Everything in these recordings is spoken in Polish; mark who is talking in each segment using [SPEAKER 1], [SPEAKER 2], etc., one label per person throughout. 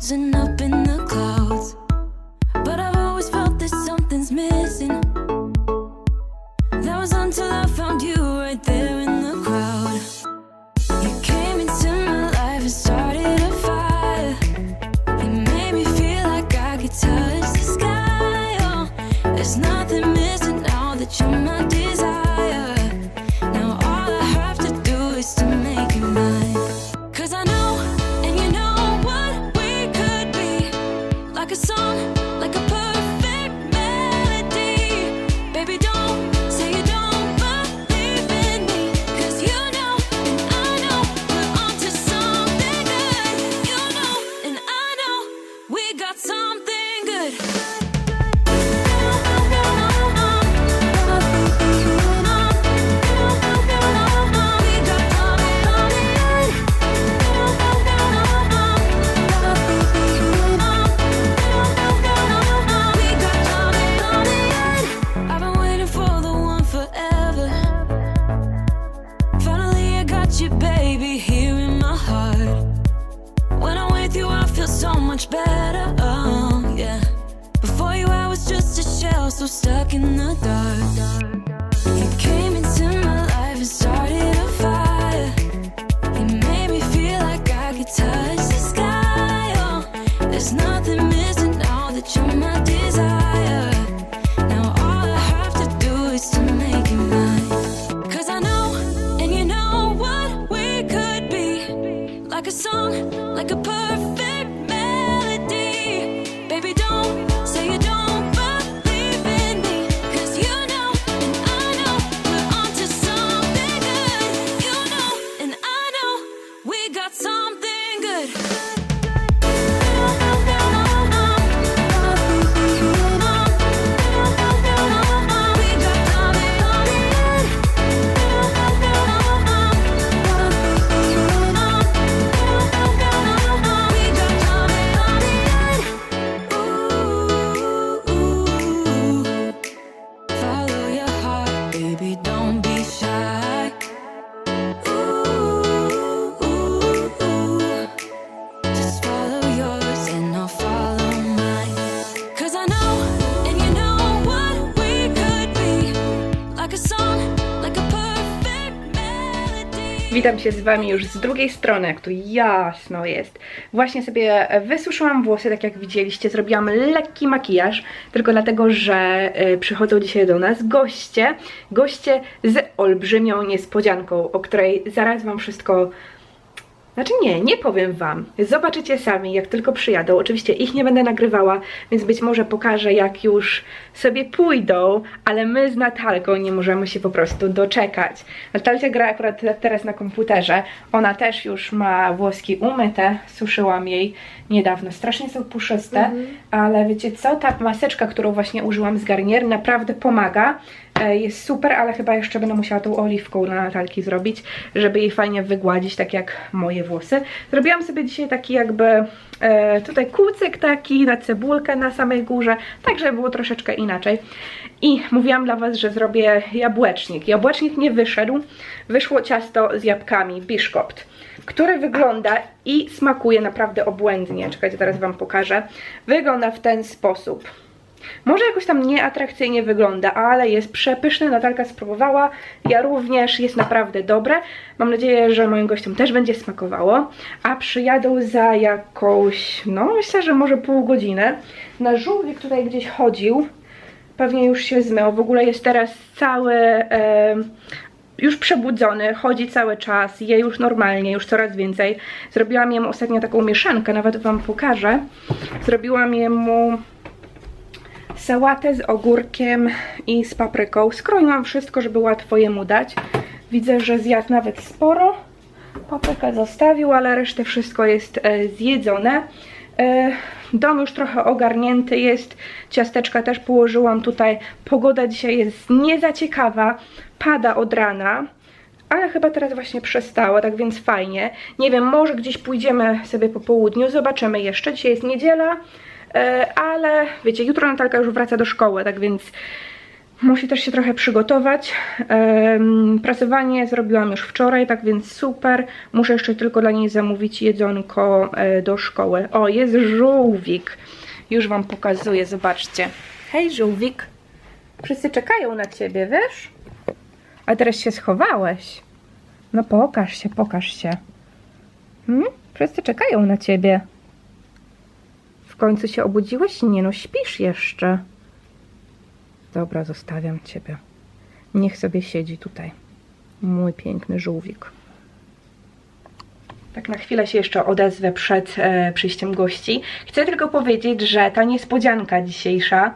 [SPEAKER 1] roads and up so much better. Oh, yeah. Before you, I was just a shell, so stuck in the dark. You
[SPEAKER 2] Witam się z Wami już z drugiej strony, jak tu jasno jest. Właśnie sobie wysuszyłam włosy, tak jak widzieliście, zrobiłam lekki makijaż, tylko dlatego, że e, przychodzą dzisiaj do nas goście, goście z olbrzymią niespodzianką, o której zaraz Wam wszystko znaczy nie, nie powiem wam. Zobaczycie sami, jak tylko przyjadą. Oczywiście ich nie będę nagrywała, więc być może pokażę, jak już sobie pójdą, ale my z Natalką nie możemy się po prostu doczekać. Natalcia gra akurat teraz na komputerze. Ona też już ma włoski umyte, suszyłam jej niedawno. Strasznie są puszyste, ale wiecie co? Ta maseczka, którą właśnie użyłam z Garnier, naprawdę pomaga. E, Jest super, ale chyba jeszcze będę musiała tą oliwką na Natalki zrobić, żeby jej fajnie wygładzić, tak jak moje włosy. Zrobiłam sobie dzisiaj taki jakby e, tutaj kucyk taki na cebulkę na samej górze, tak żeby było troszeczkę inaczej. I mówiłam dla Was, że zrobię jabłecznik. Jabłecznik nie wyszedł, wyszło ciasto z jabłkami, biszkopt, które wygląda i smakuje naprawdę obłędnie. Czekajcie, teraz Wam pokażę. Wygląda w ten sposób. Może jakoś tam nieatrakcyjnie wygląda, ale jest przepyszny. Natalka spróbowała, ja również, jest naprawdę dobre. Mam nadzieję, że moim gościom też będzie smakowało. A przyjadą za jakąś, no myślę, że może pół godziny. Na żółwik tutaj gdzieś chodził, pewnie już się zmył. W ogóle jest teraz cały... E, już przebudzony, chodzi cały czas, je już normalnie, już coraz więcej. Zrobiłam jemu ostatnio taką mieszankę, nawet Wam pokażę. Zrobiłam jemu sałatę z ogórkiem i z papryką. Skroiłam wszystko, żeby łatwo jemu dać. Widzę, że zjadł nawet sporo. Paprykę zostawił, ale resztę wszystko jest e, zjedzone. E, dom już trochę ogarnięty jest. Ciasteczka też położyłam tutaj. Pogoda dzisiaj jest nie za ciekawa. Pada od rana. Ale chyba teraz właśnie przestało, tak więc fajnie. Nie wiem, może gdzieś pójdziemy sobie po południu, zobaczymy jeszcze. Dzisiaj jest niedziela, ale wiecie, jutro Natalka już wraca do szkoły, tak więc Musi też się trochę przygotować. Prasowanie zrobiłam już wczoraj, tak więc super. Muszę jeszcze tylko dla niej zamówić jedzonko e, do szkoły. O, jest żółwik. Już wam pokazuję, zobaczcie. Hej, żółwik. Wszyscy czekają na ciebie, wiesz? A teraz się schowałeś. No pokaż się, pokaż się. Hmm? Wszyscy czekają na ciebie. Końcu się obudziłeś? Nie no, śpisz jeszcze. Dobra, zostawiam ciebie. Niech sobie siedzi tutaj. Mój piękny żółwik. Tak na chwilę się jeszcze odezwę przed e, przyjściem gości. Chcę tylko powiedzieć, że ta niespodzianka dzisiejsza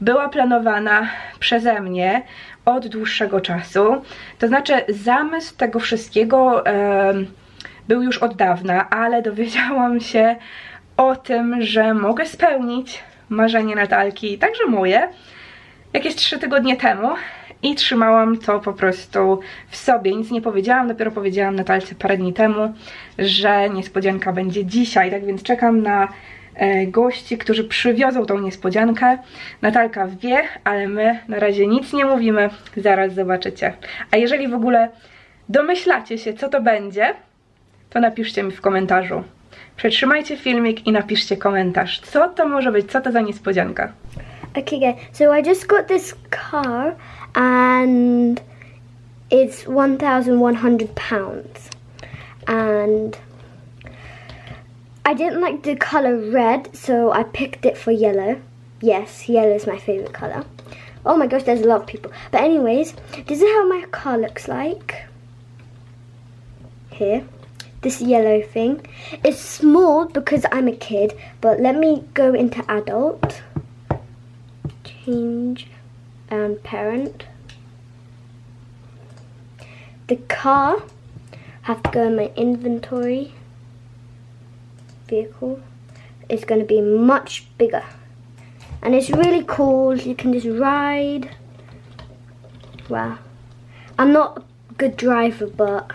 [SPEAKER 2] była planowana przeze mnie od dłuższego czasu. To znaczy zamysł tego wszystkiego em, był już od dawna, ale dowiedziałam się o tym, że mogę spełnić marzenie Natalki, także moje, jakieś trzy tygodnie temu i trzymałam to po prostu w sobie. Nic nie powiedziałam, dopiero powiedziałam Natalce parę dni temu, że niespodzianka będzie dzisiaj, tak więc czekam na e, gości, którzy przywiozą tą niespodziankę. Natalka wie, ale my na razie nic nie mówimy, zaraz zobaczycie. A jeżeli w ogóle domyślacie się, co to będzie, to napiszcie mi w komentarzu. Przetrzymajcie filmik i napiszcie komentarz. Co to może być? Co to za niespodzianka?
[SPEAKER 3] Okay, guys. So I just got this car, and it's one thousand one hundred pounds, and I didn't like the color red, so I picked it for yellow. Yes, yellow is my favorite color. Oh my gosh, there's a lot of people. But anyways, this is how my car looks like. Here, this yellow thing. It's small because I'm a kid, but let me go into adult change and parent. The car—I have to go in my inventory. Vehicle is going to be much bigger, and it's really cool. You can just ride. Wow, I'm not a good driver, but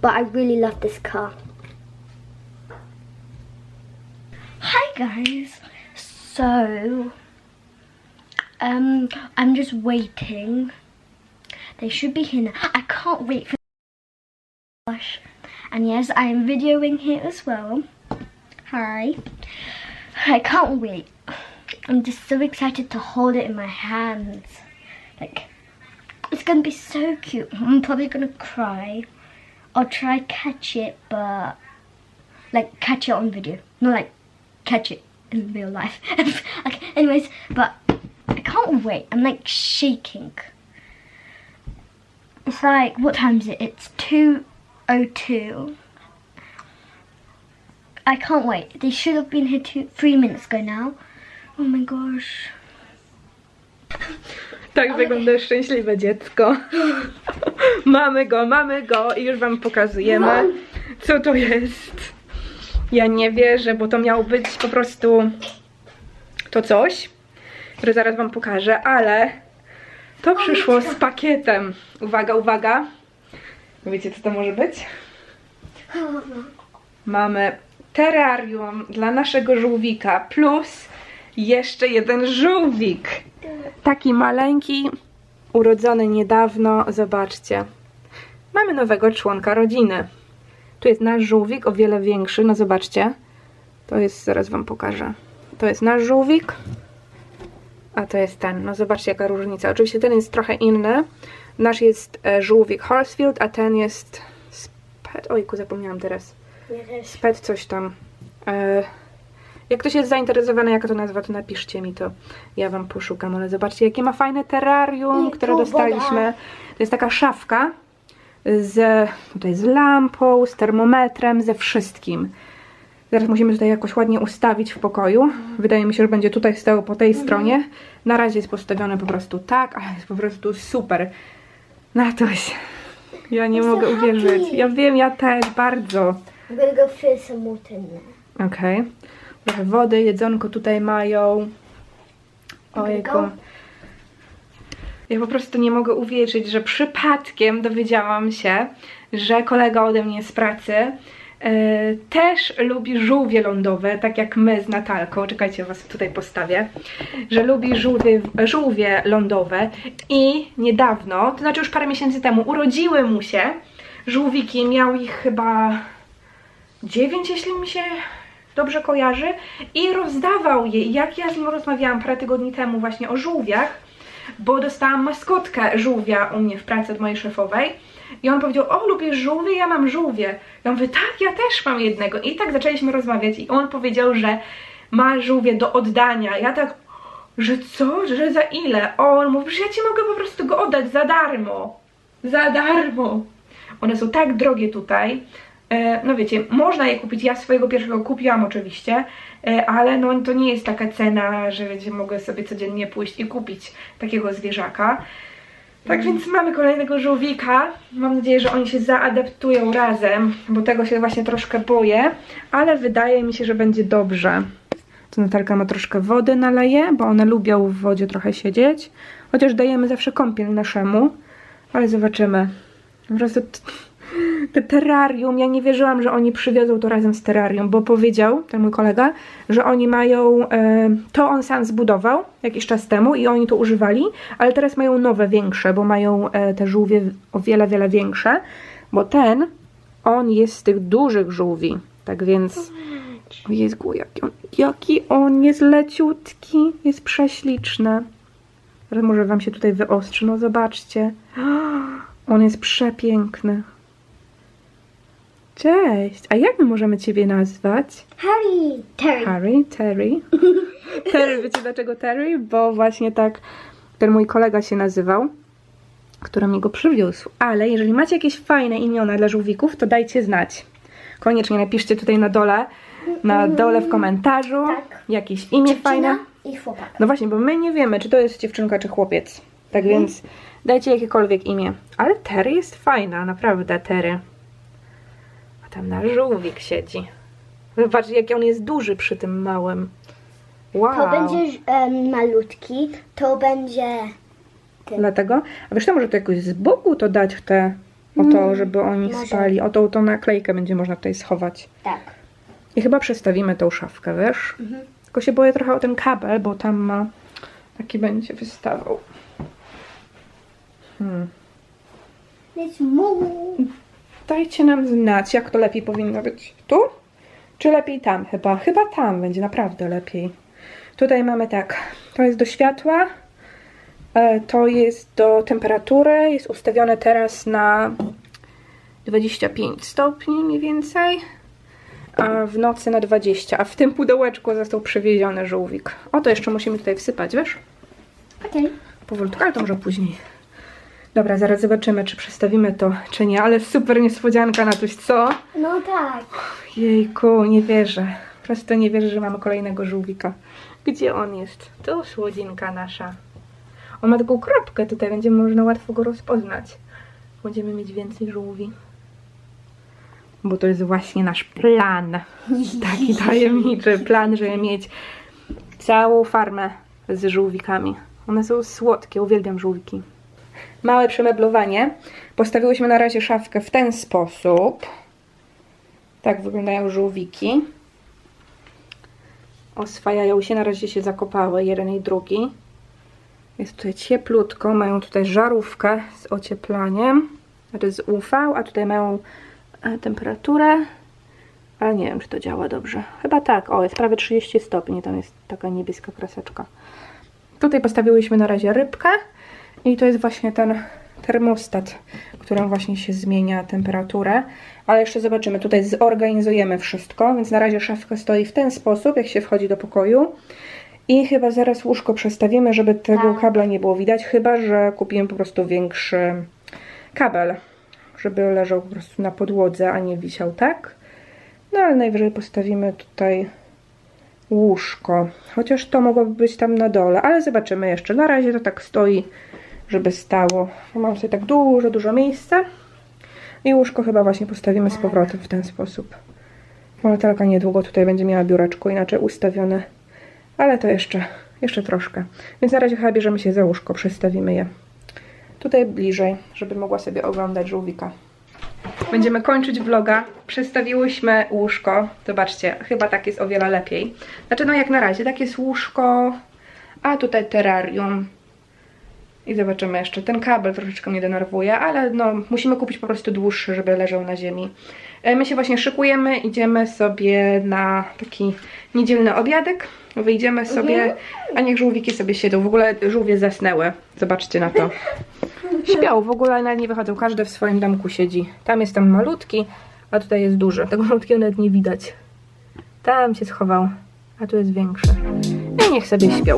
[SPEAKER 3] but I really love this car. Hi guys. So um I'm just waiting. They should be here now. I can't wait for gosh. And yes, I am videoing here as well. Hi. I can't wait. I'm just so excited to hold it in my hands. Like it's gonna be so cute. I'm probably gonna cry. I'll try catch it, but like catch it on video, not like catch it in real life. okay, anyways, but I can't wait. I'm like shaking. It's like what time is it? It's two oh two. I can't wait. They should have been here two three minutes ago now. Oh my gosh.
[SPEAKER 2] Tak wygląda szczęśliwe dziecko. mamy go, mamy go i już wam pokazujemy, co to jest. Ja nie wierzę, bo to miało być po prostu to coś, które zaraz wam pokażę, ale to przyszło z pakietem. Uwaga, uwaga. Wiecie, co to może być? Mamy terrarium dla naszego żółwika plus jeszcze jeden żółwik. Taki maleńki, urodzony niedawno, zobaczcie. Mamy nowego członka rodziny. Tu jest nasz żółwik, o wiele większy, no zobaczcie. To jest, zaraz wam pokażę. To jest nasz żółwik, a to jest ten. No zobaczcie jaka różnica. Oczywiście ten jest trochę inny. Nasz jest e, żółwik Horsfield, a ten jest Spet... Ojku, zapomniałam teraz. Spet coś tam. E, jak ktoś jest zainteresowany, jaka to nazwa, to napiszcie mi to. Ja wam poszukam, ale zobaczcie, jakie ma fajne terrarium,
[SPEAKER 3] I
[SPEAKER 2] które dostaliśmy. To jest taka szafka z, tutaj z lampą, z termometrem, ze wszystkim. Zaraz musimy tutaj jakoś ładnie ustawić w pokoju. Wydaje mi się, że będzie tutaj stało po tej stronie. Na razie jest postawione po prostu tak, ale jest po prostu super. Natuś, ja nie mogę uwierzyć. Ja wiem, ja też, bardzo.
[SPEAKER 3] Go.
[SPEAKER 2] Okej. Trochę wody, jedzonko tutaj mają. Ojku.
[SPEAKER 3] go.
[SPEAKER 2] Ja po prostu nie mogę uwierzyć, że przypadkiem dowiedziałam się, że kolega ode mnie z pracy e, też lubi żółwie lądowe, tak jak my z Natalką. Czekajcie, was tutaj postawię. Że lubi żółwie, żółwie lądowe i niedawno, to znaczy już parę miesięcy temu, urodziły mu się żółwiki. Miał ich chyba dziewięć, jeśli mi się dobrze kojarzy. I rozdawał je. Jak ja z nim rozmawiałam parę tygodni temu właśnie o żółwiach, bo dostałam maskotkę żółwia u mnie w pracy od mojej szefowej. I on powiedział, o lubisz żółwie? Ja mam żółwie. Ja mówię, tak, ja też mam jednego. I tak zaczęliśmy rozmawiać i on powiedział, że ma żółwie do oddania. Ja tak, że co? Że za ile? O, on mówi, że ja ci mogę po prostu go oddać za darmo. Za darmo. One są tak drogie tutaj. E, No wiecie, można je kupić. Ja swojego pierwszego kupiłam oczywiście, e, ale no to nie jest taka cena, że wiecie, mogę sobie codziennie pójść i kupić takiego zwierzaka. Tak więc mamy kolejnego żółwika. Mam nadzieję, że oni się zaadaptują razem, bo tego się właśnie troszkę boję, ale wydaje mi się, że będzie dobrze. To Natalka ma troszkę wody naleje, bo one lubią w wodzie trochę siedzieć. Chociaż dajemy zawsze kąpiel naszemu, ale zobaczymy. Po prostu te terrarium, ja nie wierzyłam, że oni przywiozą to razem z terrarium, bo powiedział ten mój kolega, że oni mają, e, to on sam zbudował jakiś czas temu i oni to używali, ale teraz mają nowe, większe, bo mają e, te żółwie o wiele, wiele większe, bo ten, on jest z tych dużych żółwi, tak więc... O Jezu, jaki on, jaki on jest leciutki, jest prześliczny. Może wam się tutaj wyostrzy, no zobaczcie. On jest przepiękny. Cześć, a jak my możemy ciebie nazwać?
[SPEAKER 3] Harry. Terry.
[SPEAKER 2] Harry, Terry. Terry, wiecie dlaczego Terry? Bo właśnie tak ten mój kolega się nazywał, który mi go przywiózł. Ale jeżeli macie jakieś fajne imiona dla żółwików, to dajcie znać. Koniecznie napiszcie tutaj na dole, na dole w komentarzu
[SPEAKER 3] Tak.
[SPEAKER 2] jakieś imię fajne.
[SPEAKER 3] I chłopak.
[SPEAKER 2] No właśnie, bo my nie wiemy, czy to jest dziewczynka, czy chłopiec. Tak więc dajcie jakiekolwiek imię. Ale Terry jest fajna, naprawdę, Terry. A tam na żółwik siedzi. Zobacz, jaki on jest duży przy tym małym. Wow.
[SPEAKER 3] To będzie em, malutki, to będzie...
[SPEAKER 2] Dlatego, a wiesz, to może to jakoś z boku to dać w te, o to, żeby oni
[SPEAKER 3] może.
[SPEAKER 2] spali. O tą, tą naklejkę będzie można tutaj schować.
[SPEAKER 3] Tak.
[SPEAKER 2] I chyba przestawimy tą szafkę, wiesz? Tylko się boję trochę o ten kabel, bo tam ma, taki będzie wystawał. Hmm.
[SPEAKER 3] It's more.
[SPEAKER 2] Dajcie nam znać, jak to lepiej powinno być. Tu? Czy lepiej tam? Chyba, chyba tam będzie naprawdę lepiej. Tutaj mamy tak, to jest do światła, e, to jest do temperatury, jest ustawione teraz na 25 stopni mniej więcej, a w nocy na 20, a w tym pudełeczku został przywieziony żółwik. O, to jeszcze musimy tutaj wsypać, wiesz?
[SPEAKER 3] Okej.
[SPEAKER 2] powolutku, ale to może później. Dobra, zaraz zobaczymy, czy przestawimy to, czy nie, ale super niespodzianka na coś, co?
[SPEAKER 3] No tak.
[SPEAKER 2] Jejku, nie wierzę. Po prostu nie wierzę, że mamy kolejnego żółwika. Gdzie on jest? To słodzinka nasza. On ma taką kropkę tutaj, będzie można łatwo go rozpoznać. Będziemy mieć więcej żółwi. Bo to jest właśnie nasz plan. Taki tajemniczy plan, żeby mieć całą farmę z żółwikami. One są słodkie, uwielbiam żółwiki. Małe przemeblowanie. Postawiłyśmy na razie szafkę w ten sposób. Tak wyglądają żółwiki. Oswajają się, na razie się zakopały jeden i drugi. Jest tutaj cieplutko, mają tutaj żarówkę z ocieplaniem, znaczy z UV, a tutaj mają e, temperaturę, ale nie wiem, czy to działa dobrze. Chyba tak, o, jest prawie 30 stopni, tam jest taka niebieska kreseczka. Tutaj postawiłyśmy na razie rybkę i to jest właśnie ten termostat, którym właśnie się zmienia temperaturę. Ale jeszcze zobaczymy, tutaj zorganizujemy wszystko, więc na razie szafka stoi w ten sposób, jak się wchodzi do pokoju. I chyba zaraz łóżko przestawimy, żeby tego
[SPEAKER 3] Tak.
[SPEAKER 2] kabla nie było widać, chyba że kupimy po prostu większy kabel, żeby leżał po prostu na podłodze, a nie wisiał tak. No ale najwyżej postawimy tutaj łóżko. Chociaż to mogłoby być tam na dole, ale zobaczymy jeszcze. Na razie to tak stoi, żeby stało. Mam sobie tak dużo, dużo miejsca. I łóżko chyba właśnie postawimy z powrotem w ten sposób. Natalka niedługo tutaj będzie miała biureczko inaczej ustawione. Ale to jeszcze, jeszcze troszkę. Więc na razie chyba bierzemy się za łóżko, przestawimy je. Tutaj bliżej, żeby mogła sobie oglądać żółwika. Będziemy kończyć vloga. Przestawiłyśmy łóżko. Zobaczcie, chyba tak jest o wiele lepiej. Znaczy, no jak na razie, tak jest łóżko, a tutaj terrarium. I zobaczymy jeszcze. Ten kabel troszeczkę mnie denerwuje, ale no musimy kupić po prostu dłuższy, żeby leżał na ziemi. E, My się właśnie szykujemy, idziemy sobie na taki niedzielny obiadek. Wyjdziemy sobie, a niech żółwiki sobie siedzą. W ogóle żółwie zasnęły. Zobaczcie na to. Śpią, w ogóle nawet nie wychodzą. Każdy w swoim domku siedzi. Tam jest ten malutki, a tutaj jest duży. Tego malutkiego nawet nie widać. Tam się schował, a tu jest większy. No I niech sobie śpią.